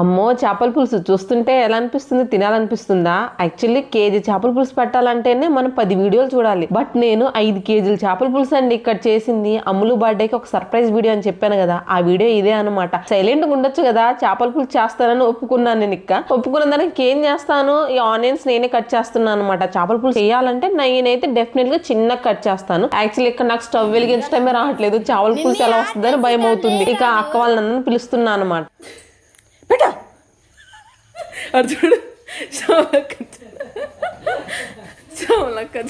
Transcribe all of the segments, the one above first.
అమ్మో చేపల పులుసు చూస్తుంటే ఎలా అనిపిస్తుంది? తినాలనిపిస్తుందా? యాక్చువల్లీ కేజీ చేపల పులుసు పెట్టాలంటేనే మనం పది వీడియోలు చూడాలి. బట్ నేను ఐదు కేజీలు చేపల పులుసు అండి ఇక్కడ చేసింది. అమ్ములు బర్త్డేకి ఒక సర్ప్రైజ్ వీడియో అని చెప్పాను కదా ఆ వీడియో ఇదే అనమాట సైలెంట్గా ఉండొచ్చు కదా చేపల పులుసు చేస్తానని ఒప్పుకున్నాను నేను ఇక్క. ఒప్పుకున్న దానికి ఏం చేస్తాను? ఈ ఆనియన్స్ నేనే కట్ చేస్తున్నాను అనమాట చేపల పులుసు చేయాలంటే నేనైతే డెఫినెట్గా చిన్న కట్ చేస్తాను. యాక్చువల్లీ ఇక్కడ నాకు స్టవ్ వెలిగించడమే రావట్లేదు. చేపల పులుసు ఎలా వస్తుందని భయం అవుతుంది. ఇక అక్క వాళ్ళని పిలుస్తున్నాను అనమాట బేటా అది చూడు శ్యామలక్క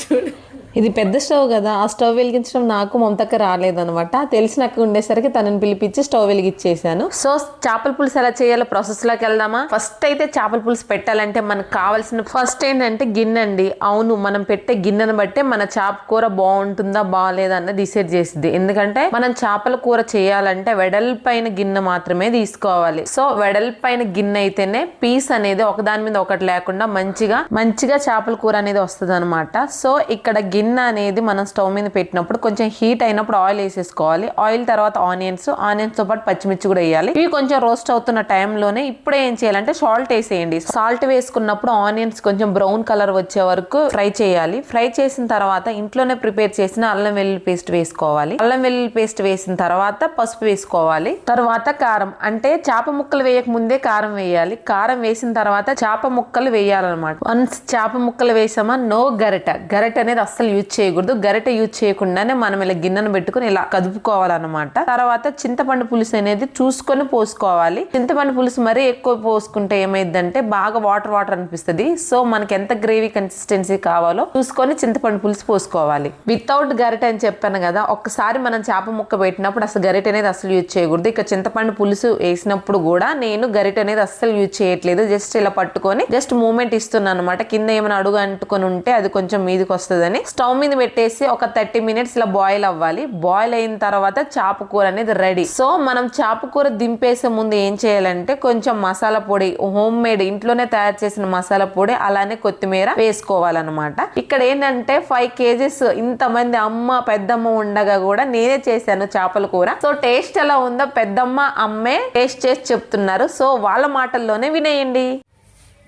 చూడు ఇది పెద్ద స్టవ్ కదా ఆ స్టవ్ వెలిగించడం నాకు మమతక్క రాలేదనమాట తెలిసినక్క ఉండేసరికి తనని పిలిపించి స్టవ్ వెలిగించేసాను సో చేపల పులుసు ఎలా చేయాలో ప్రాసెస్లోకి వెళ్దామా? ఫస్ట్ అయితే చేపల పులుసు పెట్టాలంటే మనకు కావాల్సిన ఫస్ట్ ఏంటంటే గిన్నె అండి. అవును మనం పెట్టే గిన్నెను బట్టే మన చేప కూర బాగుంటుందా బాగాలేదా అన్న డిసైడ్ చేసింది ఎందుకంటే మనం చేపల కూర చేయాలంటే వెడల్పైన గిన్నె మాత్రమే తీసుకోవాలి. సో వెడల్పైన గిన్నె అయితేనే పీస్ అనేది ఒకదాని మీద ఒకటి లేకుండా మంచిగా మంచిగా చేపల కూర అనేది వస్తుంది సో ఇక్కడ గిన్నె అనేది మనం స్టవ్ మీద పెట్టినప్పుడు కొంచెం హీట్ అయినప్పుడు ఆయిల్ వేసేసుకోవాలి. ఆయిల్ తర్వాత ఆనియన్స్ ఆనియన్స్తో పాటు పచ్చిమిర్చి కూడా వేయాలి. ఇవి కొంచెం రోస్ట్ అవుతున్న టైంలోనే ఇప్పుడే ఏం చేయాలంటే సాల్ట్ వేసేయండి. సాల్ట్ వేసుకున్నప్పుడు ఆనియన్స్ కొంచెం బ్రౌన్ కలర్ వచ్చే వరకు ఫ్రై చేయాలి. ఫ్రై చేసిన తర్వాత ఇంట్లోనే ప్రిపేర్ చేసిన అల్లం వెల్లుల్లి పేస్ట్ వేసుకోవాలి. అల్లం వెల్లుల్లి పేస్ట్ వేసిన తర్వాత పసుపు వేసుకోవాలి. తర్వాత కారం అంటే చేప ముక్కలు వేయక ముందే కారం వేయాలి. కారం వేసిన తర్వాత చేప ముక్కలు వేయాలన్నమాట. వన్స్ చేప ముక్కలు వేసామా? నో గరిట. గరిట అనేది అస్సలు యూజ్ చేయకూడదు. గరిట యూజ్ చేయకుండానే మనం ఇలా గిన్నెను పెట్టుకుని ఇలా కదుపుకోవాలన్నమాట. తర్వాత చింతపండు పులుసు అనేది చూసుకొని పోసుకోవాలి. చింతపండు పులుసు మరీ ఎక్కువ పోసుకుంటే ఏమైందంటే బాగా వాటర్ వాటర్ అనిపిస్తుంది. సో మనకి ఎంత గ్రేవీ కన్సిస్టెన్సీ కావాలో చూసుకొని చింతపండు పులుసు పోసుకోవాలి. వితౌట్ గరిట అని చెప్పాను కదా ఒక్కసారి మనం చేప ముక్క పెట్టినప్పుడు అసలు గరిట అనేది అసలు యూజ్ చేయకూడదు. ఇక చింతపండు పులుసు వేసినప్పుడు కూడా నేను గరిట అనేది అస్సలు యూజ్ చేయట్లేదు. జస్ట్ ఇలా పట్టుకొని జస్ట్ మూమెంట్ ఇస్తున్నాను అనమాట కింద ఏమైనా అడుగు అంటుకొని ఉంటే అది కొంచెం మీదకి వస్తుందని. స్టవ్ మీద పెట్టేసి ఒక థర్టీ మినిట్స్ ఇలా బాయిల్ అవ్వాలి. బాయిల్ అయిన తర్వాత చేప కూర అనేది రెడీ. సో మనం చేప కూర దింపేసే ముందు ఏం చేయాలంటే కొంచెం మసాలా పొడి హోమ్ మేడ్ ఇంట్లోనే తయారు చేసిన మసాలా పొడి అలానే కొత్తిమీర వేసుకోవాలన్నమాట. ఇక్కడ ఏంటంటే ఫైవ్ కేజీస్ ఇంతమంది అమ్మ పెద్దమ్మ ఉండగా కూడా నేనే చేశాను చేపల కూర. సో టేస్ట్ ఎలా ఉందో పెద్దమ్మ అమ్మే టేస్ట్ చేసి చెప్తున్నారు. సో వాళ్ళ మాటల్లోనే వినేయండి.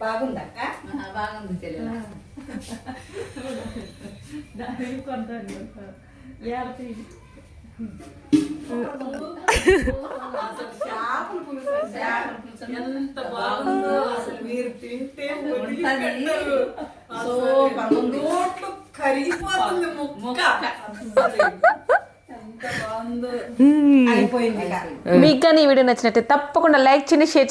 బాగుందక్క? బాగుంది ఎంత అసలు మీరు తింటే నోట్లో కరిగిపోతుంది ముక్క. మీకు కానీ ఈ వీడియో నచ్చినట్టే తప్పకుండా లైక్ చేయండి షేర్ చేయండి.